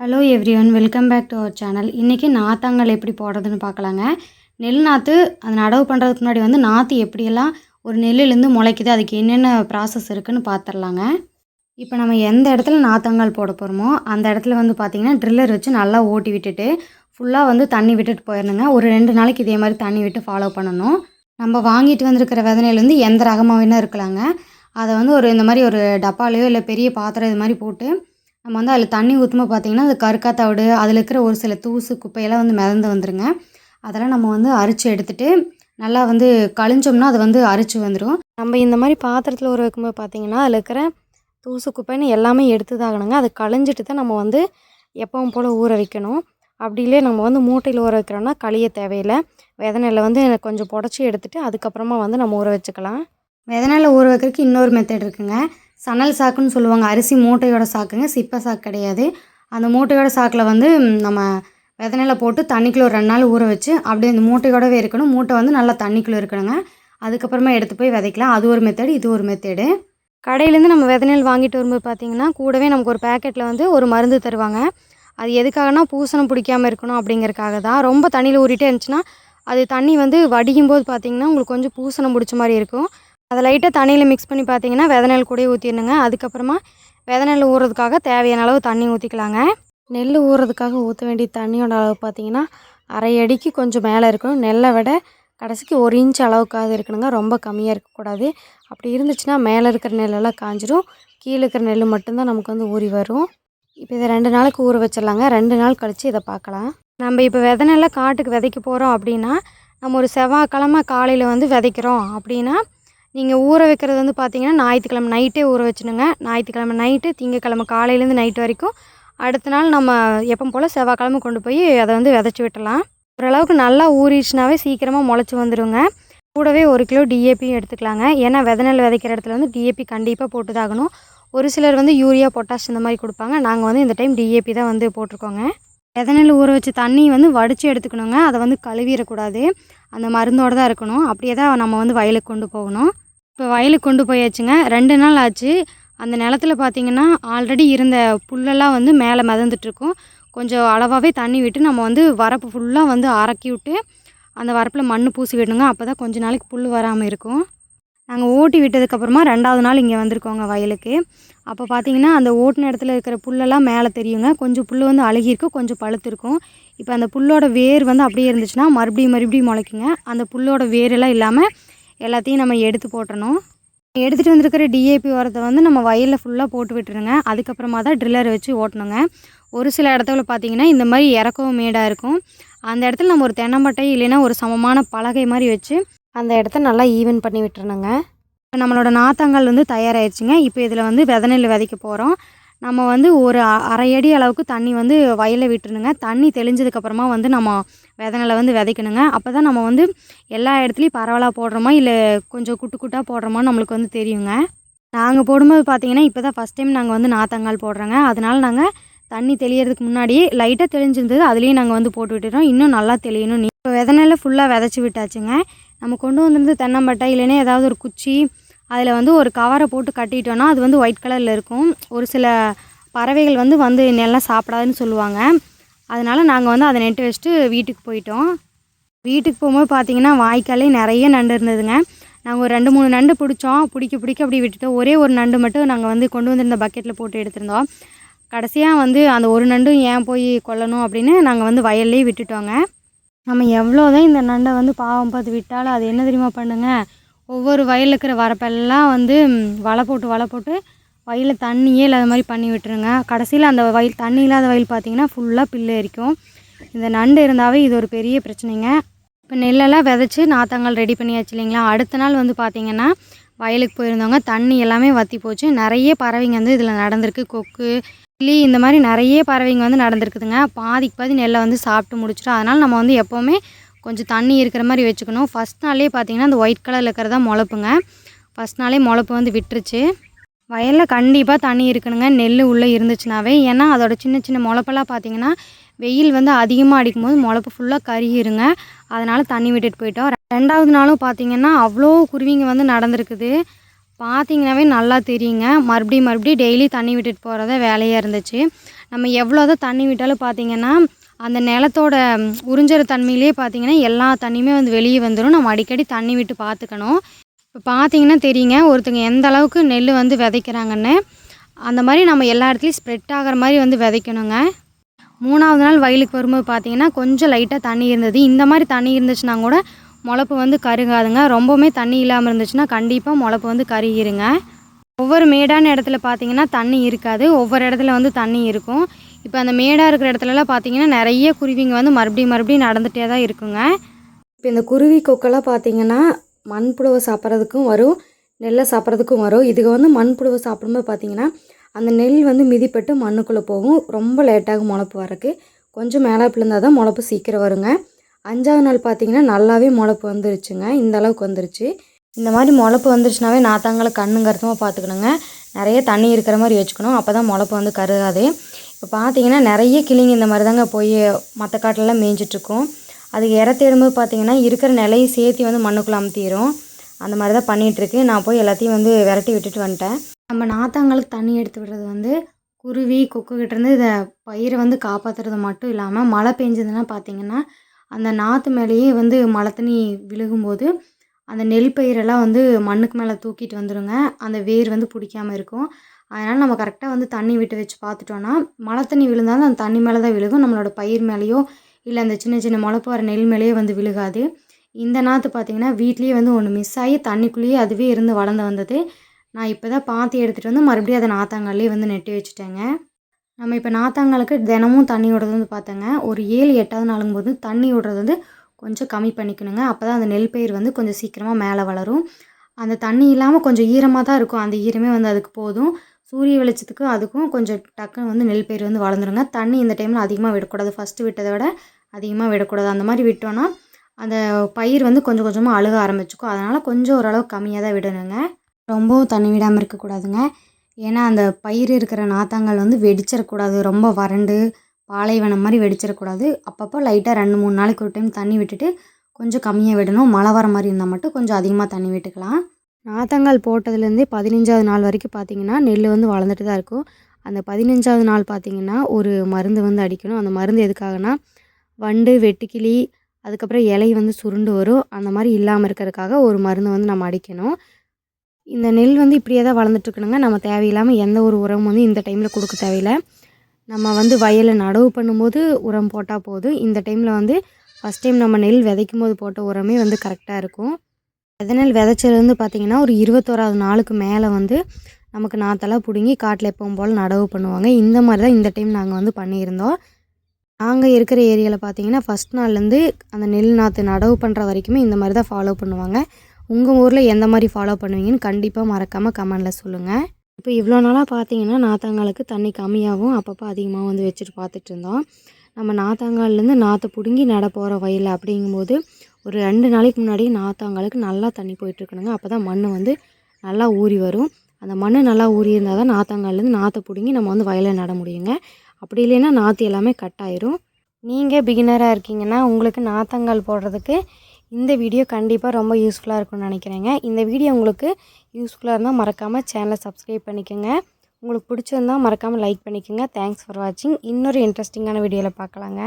Hello everyone welcome back to our channel இன்றைக்கி நாத்தாங்கல் எப்படி போடுறதுன்னு பார்க்கலாங்க. நெல் நாற்று அது நடவு பண்ணுறதுக்கு முன்னாடி வந்து நாற்று எப்படியெல்லாம் ஒரு நெல்லுலேருந்து முளைக்குது அதுக்கு என்னென்ன ப்ராசஸ் இருக்குன்னு பார்த்துடலாங்க. இப்போ நம்ம எந்த இடத்துல நாத்தாங்கல் போட போகிறோமோ அந்த இடத்துல வந்து பார்த்திங்கன்னா ட்ரில்லர் வச்சு நல்லா ஓட்டி விட்டுட்டு ஃபுல்லாக வந்து தண்ணி விட்டுட்டு போயிடணுங்க. ஒரு ரெண்டு நாளைக்கு இதே மாதிரி தண்ணி விட்டு ஃபாலோ பண்ணணும். நம்ம வாங்கிட்டு வந்திருக்கிற விதனையிலேருந்து எந்த ரகமாக வேணால் இருக்கலாங்க. அதை வந்து ஒரு இந்த மாதிரி ஒரு டப்பாலையோ இல்லை பெரிய பாத்திரம் இது மாதிரி போட்டு நம்ம வந்து அதில் தண்ணி ஊற்றும்போது பார்த்திங்கன்னா அது கருக்கா தவிடு அதில் இருக்கிற ஒரு சில தூசு குப்பையெல்லாம் வந்து மிதந்து வந்துருங்க. அதெல்லாம் நம்ம வந்து அரிச்சு எடுத்துட்டு நல்லா வந்து கழிஞ்சோம்னா அது வந்து அரிச்சு வந்துடும் நம்ம இந்த மாதிரி பாத்திரத்தில் ஊற வைக்கும்போது பார்த்திங்கன்னா அதில் இருக்கிற தூசு குப்பைன்னு எல்லாமே எடுத்து தாகணுங்க அது கழிஞ்சிட்டு தான் நம்ம வந்து எப்பவும் போல் ஊற வைக்கணும். அப்படி இல்லையே நம்ம வந்து மூட்டையில் ஊற வைக்கிறோன்னா கழிய தேவையில்லை. வெதனையில் வந்து கொஞ்சம் புடச்சி எடுத்துட்டு அதுக்கப்புறமா வந்து நம்ம ஊற வச்சுக்கலாம். வெதனையில் ஊற வைக்கிறதுக்கு இன்னொரு மெத்தட் இருக்குங்க. சணல் சாக்குன்னு சொல்லுவாங்க. அரிசி மூட்டையோட சாக்குங்க. சிப்ப சாக்கு கிடையாது. அந்த மூட்டையோட சாக்கில் வந்து நம்ம வித போட்டு தண்ணிக்குள்ளே ஒரு ரெண்டு நாள் ஊற வச்சு அப்படியே அந்த மூட்டையோடவே இருக்கணும். மூட்டை வந்து நல்லா தண்ணிக்குள்ளே இருக்கணுங்க. அதுக்கப்புறமா எடுத்து போய் விதைக்கலாம். அது ஒரு மெத்தேடு இது ஒரு மெத்தேடு கடையிலேருந்து நம்ம விதநெல் வாங்கிட்டு வரும்போது பார்த்திங்கன்னா கூடவே நமக்கு ஒரு பேக்கெட்டில் வந்து ஒரு மருந்து தருவாங்க. அது எதுக்காகனா பூசணம் பிடிக்காமல் இருக்கணும் அப்படிங்கறக்காக தான். ரொம்ப தண்ணியில் ஊறிட்டே இருந்துச்சுன்னா அது தண்ணி வந்து வடிக்கும் போது பார்த்திங்கன்னா உங்களுக்கு கொஞ்சம் பூசணம் பிடிச்ச மாதிரி இருக்கும். அதை லைட்டாக தண்ணியில் மிக்ஸ் பண்ணி பார்த்தீங்கன்னா வித நெல் கூடயே ஊற்றிடணுங்க அதுக்கப்புறமா வெதை நெல் ஊறுறதுக்காக தேவையான அளவு தண்ணி ஊற்றிக்கலாங்க நெல் ஊறுறதுக்காக ஊற்ற வேண்டிய தண்ணியோட அளவு பார்த்தீங்கன்னா அரை அடிக்கு கொஞ்சம் மேலே இருக்கணும். நெல்லை விட கடைசிக்கு ஒரு இன்ச் அளவுக்காவது இருக்கணுங்க. ரொம்ப கம்மியாக இருக்கக்கூடாது. அப்படி இருந்துச்சுன்னா மேலே இருக்கிற நெல்லெல்லாம் காஞ்சிடும் கீழே இருக்கிற நெல் மட்டும்தான் நமக்கு வந்து ஊறி வரும். இப்போ இதை ரெண்டு நாளுக்கு ஊற வச்சிடலாங்க. ரெண்டு நாள் கழித்து இதை பார்க்கலாம். நம்ம இப்போ விதை நெல்லாம் காட்டுக்கு விதைக்க போகிறோம் அப்படின்னா நம்ம ஒரு செவ்வாய்க்கிழமை காலையில் வந்து விதைக்கிறோம் அப்படின்னா நீங்கள் ஊற வைக்கிறது வந்து பார்த்தீங்கன்னா ஞாயிற்றுக்கிழமை நைட்டே ஊற வச்சுடுங்க. ஞாயிற்றுக்கிழமை நைட்டு திங்கக்கிழமை காலையிலேருந்து நைட் வரைக்கும். அடுத்த நாள் நம்ம எப்போ போல் செவ்வாய்க்கிழமை கொண்டு போய் அதை வந்து விதைச்சி விட்டலாம் ஓரளவுக்கு நல்லா ஊறிடுச்சுனாவே சீக்கிரமாக முளைச்சி வந்துடுங்க கூடவே ஒரு கிலோ டிஏபியும் எடுத்துக்கலாங்க. ஏன்னா வித நெல் விதைக்கிற இடத்துல வந்து டிஏபி கண்டிப்பாக போட்டுதாகணும். ஒரு சிலர் வந்து யூரியா பொட்டாஷ் இந்த மாதிரி கொடுப்பாங்க. நாங்கள் வந்து இந்த டைம் டிஏபி தான் வந்து போட்டிருக்கோங்க. வித நெல் ஊற வச்சு தண்ணி வந்து வடித்து எடுத்துக்கணுங்க. அதை வந்து கழுவிடக்கூடாது. அந்த மருந்தோடு தான் இருக்கணும். அப்படியே தான் நம்ம வந்து வயலுக்கு கொண்டு போகணும். இப்போ வயலுக்கு கொண்டு போயாச்சுங்க. ரெண்டு நாள் ஆச்சு. அந்த நிலத்துல பார்த்தீங்கன்னா ஆல்ரெடி இருந்த புல்லெல்லாம் வந்து மேலே மிதந்துட்டுருக்கும். கொஞ்சம் அளவாகவே தண்ணி விட்டு நம்ம வந்து வரப்பு ஃபுல்லாக வந்து அரக்கி விட்டு அந்த வரப்பில் மண் பூசி விடணுங்க. அப்போ தான் கொஞ்ச நாளைக்கு புல் வராமல் இருக்கும். நாங்கள் ஓட்டி விட்டதுக்கப்புறமா ரெண்டாவது நாள் இங்கே வந்திருக்கோங்க வயலுக்கு. அப்போ பார்த்தீங்கன்னா அந்த ஓட்டின இடத்துல இருக்கிற புல்லெல்லாம் மேலே தெரியுங்க. கொஞ்சம் புல் வந்து அழுகியிருக்கும் கொஞ்சம் பழுத்திருக்கும். இப்போ அந்த புல்லோட வேர் வந்து அப்படியே இருந்துச்சுன்னா மறுபடியும் மறுபடியும் முளைக்குங்க. அந்த புல்லோட வேரெல்லாம் இல்லாமல் எல்லாத்தையும் நம்ம எடுத்து போட்டணும். எடுத்துகிட்டு வந்திருக்கிற டிஏபி உரத்தை வந்து நம்ம வயலில் ஃபுல்லாக போட்டு விட்டுருங்க. அதுக்கப்புறமா தான் ட்ரில்லர் வச்சு ஓட்டணுங்க. ஒரு சில இடத்துல பார்த்திங்கன்னா இந்த மாதிரி இறக்கவும் மேடாக இருக்கும். அந்த இடத்துல நம்ம ஒரு தென்னம்பட்டை இல்லைன்னா ஒரு சமமான பலகை மாதிரி வச்சு அந்த இடத்த நல்லா ஈவன் பண்ணி விட்டுருணுங்க. இப்போ நம்மளோட நாத்தாங்கால் வந்து தயாராகிடுச்சுங்க இப்போ இதில் வந்து வித நெல் விதைக்க போகிறோம் நம்ம வந்து ஒரு அ- அரை அடி அளவுக்கு தண்ணி வந்து வயலில் விட்டுருணுங்க. தண்ணி தெளிஞ்சதுக்கப்புறமா வந்து நம்ம வித நெல்லை வந்து விதைக்கணுங்க. அப்போ தான் நம்ம வந்து எல்லா இடத்துலையும் பரவலாக போடுறோமா இல்லை கொஞ்சம் குட்டு குட்டாக போடுறோமா நம்மளுக்கு வந்து தெரியுங்க. நாங்கள் போடும்போது பார்த்தீங்கன்னா இப்போ தான் ஃபஸ்ட் டைம் நாங்கள் வந்து நாத்தங்கால் போடுறோங்க. அதனால் நாங்கள் தண்ணி தெளியறதுக்கு முன்னாடியே லைட்டாக தெளிஞ்சிருந்தது. அதுலேயும் நாங்கள் வந்து போட்டு விட்டுட்டோம். இன்னும் நல்லா தெளியணும். நீ இப்போ வித ஃபுல்லாக விதைச்சி விட்டாச்சுங்க. நம்ம கொண்டு வந்திருந்து தென்னம்பட்டை இல்லைன்னா ஏதாவது ஒரு குச்சி அதில் வந்து ஒரு கவரை போட்டு கட்டிட்டோன்னா அது வந்து ஒயிட் கலரில் இருக்கும். ஒரு சில பறவைகள் வந்து வந்து நெல்லாம் சாப்பிடாதுன்னு சொல்லுவாங்க. அதனால் நாங்கள் வந்து அதை நெட்டு வச்சுட்டு வீட்டுக்கு போயிட்டோம். வீட்டுக்கு போகும்போது பார்த்தீங்கன்னா வாய்க்காலே நிறைய நண்டு இருந்ததுங்க. நாங்கள் ஒரு ரெண்டு மூணு நண்டு பிடிச்சோம். பிடிக்க பிடிக்க அப்படி விட்டுட்டோம். ஒரே ஒரு நண்டு மட்டும் நாங்கள் வந்து கொண்டு வந்திருந்த பக்கெட்டில் போட்டு எடுத்திருந்தோம். கடைசியாக வந்து அந்த ஒரு நண்டும் ஏன் போய் கொல்லணும் அப்படின்னு நாங்கள் வந்து வயல்லே விட்டுட்டோங்க. நம்ம எவ்வளோதான் இந்த நண்டை வந்து பாவம் பார்த்து விட்டாலும் அது என்ன தெரியுமா பண்ணுங்க? ஒவ்வொரு வயலில் இருக்கிற வரப்பெல்லாம் வந்து வலை போட்டு வலை போட்டு வயலில் தண்ணியே இல்லாத மாதிரி பண்ணி விட்டுருங்க. கடைசியில் அந்த வயல் தண்ணி இல்லாத வயல் பார்த்தீங்கன்னா ஃபுல்லாக பில்லு எரிக்கும். இந்த நண்டு இருந்தாவே இது ஒரு பெரிய பிரச்சனைங்க. இப்போ நெல்லெல்லாம் விதைச்சி நாத்தாங்கால் ரெடி பண்ணியாச்சு இல்லைங்களா? அடுத்த நாள் வந்து பார்த்திங்கன்னா வயலுக்கு போயிருந்தவங்க தண்ணி எல்லாமே வற்றி போச்சு. நிறைய பறவைங்க வந்து இதில் நடந்திருக்கு. கொக்கு கிளி இந்த மாதிரி நிறைய பறவைங்க வந்து நடந்திருக்குதுங்க. பாதிக்கு பாதி நெல்லை வந்து சாப்பிட்டு முடிச்சிடும் அதனால் நம்ம வந்து எப்போவுமே கொஞ்சம் தண்ணி இருக்கிற மாதிரி வச்சுக்கணும். ஃபஸ்ட் நாளே பார்த்தீங்கன்னா அந்த ஒயிட் கலரில் இருக்கிறதா முளப்புங்க. ஃபஸ்ட் நாளே முளப்பு வந்து விட்டுருச்சு. வயலில் கண்டிப்பாக தண்ணி இருக்கணுங்க. நெல் உள்ளே இருந்துச்சுனாவே ஏன்னா அதோட சின்ன சின்ன முளப்பெல்லாம் பார்த்தீங்கன்னா வெயில் வந்து அதிகமாக அடிக்கும்போது முளப்பு ஃபுல்லாக கருகிருங்க. அதனால் தண்ணி விட்டுட்டு போயிட்டோம். ரெண்டாவது நாளும் பார்த்தீங்கன்னா அவ்வளோ குருவிங்க வந்து நடந்திருக்குது. பார்த்திங்கனாவே நல்லா தெரியுங்க. மறுபடியும் மறுபடியும் டெய்லி தண்ணி விட்டுட்டு போகிறத வேலையாக இருந்துச்சு. நம்ம எவ்வளோ தான் தண்ணி விட்டாலும் பார்த்தீங்கன்னா அந்த நிலத்தோட உறிஞ்சுற தன்மையிலே பார்த்தீங்கன்னா எல்லா தண்ணியுமே வந்து வெளியே வந்துடும் நம்ம அடிக்கடி தண்ணி விட்டு பார்த்துக்கணும் இப்போ பார்த்தீங்கன்னா தெரியுங்க ஒருத்தங்க எந்த அளவுக்கு நெல் வந்து விதைக்கிறாங்கன்னு. அந்த மாதிரி நம்ம எல்லா இடத்துலையும் ஸ்ப்ரெட் ஆகிற மாதிரி வந்து விதைக்கணுங்க. மூணாவது நாள் வயலுக்கு வரும்போது பார்த்தீங்கன்னா கொஞ்சம் லைட்டாக தண்ணி இருந்தது. இந்த மாதிரி தண்ணி இருந்துச்சுன்னா கூட முளப்பு வந்து கருகாதுங்க. ரொம்பவுமே தண்ணி இல்லாமல் இருந்துச்சுன்னா கண்டிப்பாக முளப்பு வந்து கருகிருங்க. ஒவ்வொரு மேடான இடத்துல பார்த்தீங்கன்னா தண்ணி இருக்காது. ஒவ்வொரு இடத்துல வந்து தண்ணி இருக்கும். இப்போ அந்த மேடாக இருக்கிற இடத்துலலாம் பார்த்தீங்கன்னா நிறைய குருவிங்க வந்து மறுபடியும் மறுபடியும் நடந்துகிட்டே தான் இருக்குங்க. இப்போ இந்த குருவி கொக்கெல்லாம் பார்த்தீங்கன்னா மண்புழுவை சாப்பிட்றதுக்கும் வரும் நெல்லை சாப்பிட்றதுக்கும் வரும். இதுக்கு வந்து மண்புழுவை சாப்பிடும்போது பார்த்திங்கன்னா அந்த நெல் வந்து மிதிப்பட்டு மண்ணுக்குள்ளே போகும். ரொம்ப லேட்டாகும் முளப்பு வரக்கு. கொஞ்சம் மேலே விழுந்தால் தான் முளப்பு சீக்கிரம் வருங்க. அஞ்சாவது நாள் பார்த்திங்கன்னா நல்லாவே முளப்பு வந்துருச்சுங்க. இந்த அளவுக்கு வந்துருச்சு. இந்த மாதிரி முளப்பு வந்துருச்சுனாவே நாத்தாங்களை கண்ணும் கருத்துமாக பார்த்துக்கணுங்க. நிறைய தண்ணி இருக்கிற மாதிரி வச்சுக்கணும். அப்போ தான் முளப்பு வந்து கருகாது. இப்போ பார்த்தீங்கன்னா நிறைய கிளிங்க இந்த மாதிரி தாங்க போய் மற்ற காட்டிலலாம் மேய்ஞ்சிட்ருக்கும். அதுக்கு இற தேடும்போது பார்த்திங்கன்னா இருக்கிற நிலையை சேர்த்து வந்து மண்ணுக்குள்ளே அமுத்திடும் அந்த மாதிரி தான் பண்ணிகிட்ருக்கு நான் போய் எல்லாத்தையும் வந்து விரட்டி விட்டுட்டு வந்துட்டேன். நம்ம நாத்தாங்களுக்கு தண்ணி எடுத்து விடுறது வந்து குருவி கொக்குக்கிட்டேருந்து இதை பயிரை வந்து காப்பாற்றுறது மட்டும் இல்லாமல் மழை பெஞ்சதுன்னா பார்த்தீங்கன்னா அந்த நாற்று மேலேயே வந்து மழை தண்ணி விழுகும்போது அந்த நெல் பயிரெல்லாம் வந்து மண்ணுக்கு மேலே தூக்கிட்டு வந்துடுங்க அந்த வேர் வந்து பிடிக்காமல் இருக்கும். அதனால் நம்ம கரெக்டாக வந்து தண்ணி விட்டு வச்சு பார்த்துட்டோன்னா மழை தண்ணி விழுந்தாலும் அந்த தண்ணி மேலே தான் விழுகும். நம்மளோட பயிர் மேலேயோ இல்லை அந்த சின்ன சின்ன முளைப்பு வர நெல் மேலேயே வந்து விழுகாது. இந்த நாற்று பார்த்தீங்கன்னா வீட்லேயே வந்து ஒன்று மிஸ் ஆகி தண்ணிக்குள்ளேயே அதுவே இருந்து வளர்ந்து வந்தது. நான் இப்போ தான் பார்த்து எடுத்துகிட்டு வந்து மறுபடியும் அதை நாத்தாங்கல்லே வந்து நெட்டி வச்சுட்டேங்க. நம்ம இப்போ நாத்தாங்களுக்கு தினமும் தண்ணி விடுறது வந்து பார்த்தேங்க ஒரு ஏழு எட்டாவது நாளுங்கும்போது தண்ணி விடுறது வந்து கொஞ்சம் கம்மி பண்ணிக்கணுங்க. அப்போ தான் அந்த நெல் பயிர் வந்து கொஞ்சம் சீக்கிரமாக மேலே வளரும். அந்த தண்ணி இல்லாமல் கொஞ்சம் ஈரமாக தான் இருக்கும். அந்த ஈரமே வந்து அதுக்கு போதும். சூரிய வெளிச்சத்துக்கு அதுக்கும் கொஞ்சம் டக்குன்னு வந்து நெல் பயிர் வந்து வளர்ந்துருங்க. தண்ணி இந்த டைமில் அதிகமாக விடக்கூடாது. ஃபஸ்ட்டு விட்டதை விட அதிகமாக விடக்கூடாது. அந்த மாதிரி விட்டோன்னா அந்த பயிர் வந்து கொஞ்சம் கொஞ்சமாக அழுக ஆரம்பிச்சுக்கும். அதனால் கொஞ்சம் ஓரளவு கம்மியாக தான் விடணுங்க. ரொம்பவும் தண்ணி விடாமல் இருக்கக்கூடாதுங்க ஏன்னா அந்த பயிர் இருக்கிற நாத்தாங்கள் வந்து வெடிச்சிடக்கூடாது ரொம்ப வறண்டு பாலைவனம் மாதிரி வெடிச்சிடக்கூடாது அப்பப்போ லைட்டாக ரெண்டு மூணு நாளைக்கு ஒரு டைம் தண்ணி விட்டுட்டு கொஞ்சம் கம்மியாக விடணும். மழை வர மாதிரி இருந்தால் மட்டும் கொஞ்சம் அதிகமாக தண்ணி விட்டுக்கலாம். நாத்தங்கால் போட்டதுலேருந்தே பதினஞ்சாவது நாள் வரைக்கும் பார்த்தீங்கன்னா நெல் வந்து வளர்ந்துட்டு தான் இருக்கும். அந்த பதினஞ்சாவது நாள் பார்த்தீங்கன்னா ஒரு மருந்து வந்து அடிக்கணும். அந்த மருந்து எதுக்காகனா வண்டு வெட்டுக்கிளி அதுக்கப்புறம் இலை வந்து சுருண்டு வரும். அந்த மாதிரி இல்லாமல் இருக்கிறதுக்காக ஒரு மருந்து வந்து நம்ம அடிக்கணும். இந்த நெல் வந்து இப்படியே தான் வளர்ந்துட்டுருக்கணுங்க. நம்ம தேவையில்லாமல் எந்த ஒரு உரமும் வந்து இந்த டைமில் கொடுக்க தேவையில்லை. நம்ம வந்து வயலை நடவு பண்ணும்போது உரம் போட்டால் போதும். இந்த டைமில் வந்து ஃபஸ்ட் டைம் நம்ம நெல் விதைக்கும் போது போட்ட உரமே வந்து கரெக்டாக இருக்கும். விதை நெல் விதைச்சதுலேருந்து பார்த்திங்கன்னா ஒரு இருபத்தோராவது நாளுக்கு மேலே வந்து நமக்கு நாத்தெல்லாம் பிடுங்கி காட்டில் எப்பவும் போல் நடவு பண்ணுவாங்க. இந்த மாதிரி தான் இந்த டைம் நாங்கள் வந்து பண்ணியிருந்தோம். நாங்கள் இருக்கிற ஏரியாவில் பார்த்தீங்கன்னா ஃபஸ்ட் நாள்லேருந்து அந்த நெல் நாற்று நடவு பண்ணுற வரைக்குமே இந்த மாதிரி தான் ஃபாலோ பண்ணுவாங்க. உங்கள் ஊரில் எந்த மாதிரி ஃபாலோ பண்ணுவீங்கன்னு கண்டிப்பாக மறக்காமல் கமெண்டில் சொல்லுங்கள் இப்போ இவ்வளோ நாளாக பார்த்தீங்கன்னா நாத்தாங்காலுக்கு தண்ணி கம்மியாகவும் அப்பப்போ அதிகமாக வந்து வச்சுட்டு பார்த்துட்டு இருந்தோம். நம்ம நாத்தாங்கால்லேருந்து நாற்றை பிடுங்கி நட போகிற வயலில் அப்படிங்கும்போது ஒரு ரெண்டு நாளைக்கு முன்னாடி நாத்தாங்காலுக்கு நல்லா தண்ணி போயிட்டுருக்கணுங்க அப்போ தான் மண் வந்து நல்லா ஊறி வரும். அந்த மண் நல்லா ஊறி இருந்தால் தான் நாத்தாங்கால்லேருந்து நாற்றை பிடுங்கி நம்ம வந்து வயலில் நட முடியுங்க. அப்படி இல்லைன்னா நாற்று எல்லாமே கட் ஆயிரும். நீங்கள் பிகினராக இருக்கீங்கன்னா உங்களுக்கு நாத்தங்கால் போடுறதுக்கு இந்த வீடியோ கண்டிப்பாக ரொம்ப யூஸ்ஃபுல்லாக இருக்கும்னு நினைக்கிறேங்க. இந்த வீடியோ உங்களுக்கு யூஸ்ஃபுல்லாக இருந்தால் மறக்காமல் சேனலை சப்ஸ்கிரைப் பண்ணிக்கோங்க. உங்களுக்கு பிடிச்சிருந்தால் மறக்காமல் லைக் பண்ணிக்கோங்க. தேங்க்ஸ் ஃபார் வாட்சிங் இன்னொரு இன்ட்ரெஸ்டிங்கான வீடியோவில் பார்க்கலாங்க.